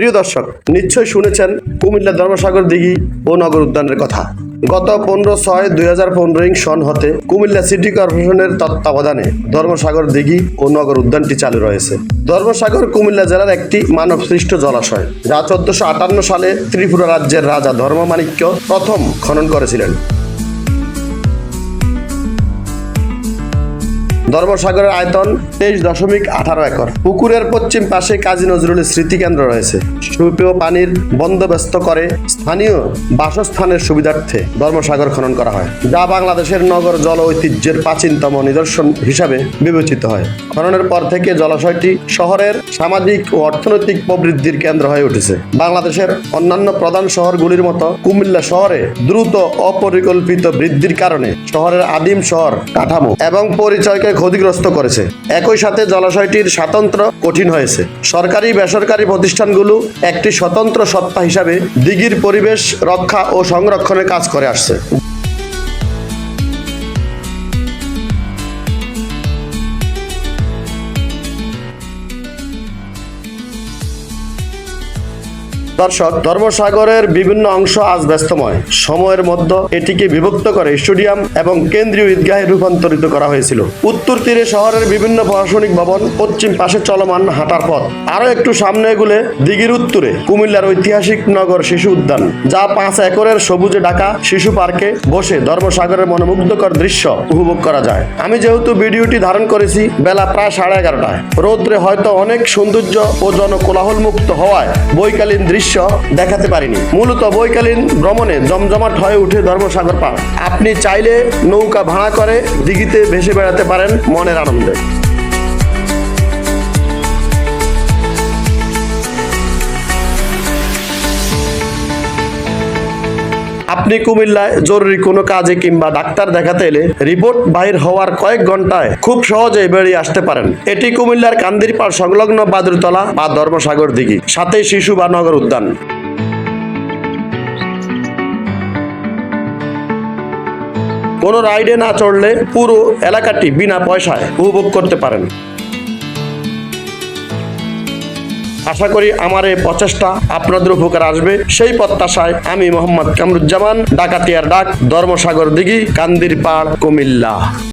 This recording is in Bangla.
প্রিয় দর্শক নিশ্চয়ই শুনেছেন কুমিল্লা ধর্মসাগর দিঘি ও নগর উদ্যানের কথা। গত পনেরো ছয় দুই হাজার পনেরো সন হতে কুমিল্লা সিটি কর্পোরেশনের তত্ত্বাবধানে ধর্মসাগর দিঘি ও নগর উদ্যানটি চালু রয়েছে। ধর্মসাগর কুমিল্লা জেলার একটি মানব সৃষ্ট জলাশয়, যা চোদ্দশো আটান্ন সালে ত্রিপুরা রাজ্যের রাজা ধর্মমাণিক্য প্রথম খনন করেছিলেন। ধর্মসাগরের আয়তন তেইশ দশমিক আঠারো একর। পুকুরের পশ্চিম পাশে কাজী নজরুলের স্মৃতিকেন্দ্র রয়েছে। সুপেয় পানির বন্দোবস্ত করে স্থানীয় বাসস্থানের সুবিধার্থে ধর্মসাগর খনন করা হয়, যা বাংলাদেশের নগর জল ঐতিহ্যের প্রাচীনতম নিদর্শন হিসাবে বিবেচিত হয়। খননের পর থেকে জলাশয়টি শহরের সামাজিক ও অর্থনৈতিক প্রবৃদ্ধির কেন্দ্র হয়ে উঠেছে। বাংলাদেশের অন্যান্য প্রধান শহরগুলির মতো কুমিল্লা শহরে দ্রুত অপরিকল্পিত বৃদ্ধির কারণে শহরের আদিম শহর কাঠামো এবং পরিচয়কে ক্ষতিগ্রস্ত করেছে। একই সাথে জলাশয়টির স্বাতন্ত্র কঠিন হয়েছে। সরকারি বেসরকারি প্রতিষ্ঠানগুলো একটি স্বতন্ত্র সত্তা হিসাবে দিঘির পরিবেশ রক্ষা ও সংরক্ষণের কাজ করে আসছে। দর্শক, ধর্মসাগরের বিভিন্ন অংশ আজ ব্যস্তময়। সময়ের মধ্যে এটিকে বিভক্ত করে স্টেডিয়াম এবং কেন্দ্রীয় ঈদগাহে রূপান্তরিত করা হয়েছিল। উত্তর তীরে শহরের বিভিন্ন প্রশাসনিক ভবন পশ্চিম পাশে চলমান হাঁটার পথ। আরও একটু সামনে এগুলে দিঘির উত্তরে কুমিল্লার ঐতিহাসিক নগর শিশু উদ্যান, যা পাঁচ একরের সবুজে ঢাকা শিশু পার্কে বসে ধর্মসাগরের মনোমুগ্ধকর দৃশ্য উপভোগ করা যায়। আমি যেহেতু ভিডিওটি ধারণ করেছি, বেলা প্রায় সাড়ে এগারোটায়। রৌদ্রে হয়তো অনেক সৌন্দর্য ও জনকোলাহল মুক্ত হওয়ায় বৈকালীন দৃশ্য দেখাতে পারিনি। মূলত বৈকালীন ভ্রমণে জমজমাট হয়ে উঠে ধর্মসাগর পার। আপনি চাইলে নৌকা ভাড়া করে দিঘিতে ভেসে বেড়াতে পারেন মনের আনন্দে। আপনি কুমিল্লায় জরুরি কোনো কাজে কিংবা ডাক্তার দেখাতে এলে রিপোর্ট বাহির হওয়ার কয়েক ঘন্টায় খুব সহজেই বেরিয়ে আসতে পারেন। এটি কুমিল্লার কান্দিরপাড় সংলগ্ন বাদুরতলা বা ধর্মসাগর দিঘি সাথে শিশু বা নগর উদ্যান। কোনো রাইডে না চড়লে পুরো এলাকাটি বিনা পয়সায় উপভোগ করতে পারেন। আশা করি আমার এই প্রচেষ্টা আপনাদের উপকার আসবে। সেই প্রত্যাশায় আমি মোহাম্মদ কামরুজ্জামান, ডাকাতিয়ার ডাক, ধর্মসাগর দিঘি, কান্দির পাড়, কুমিল্লা।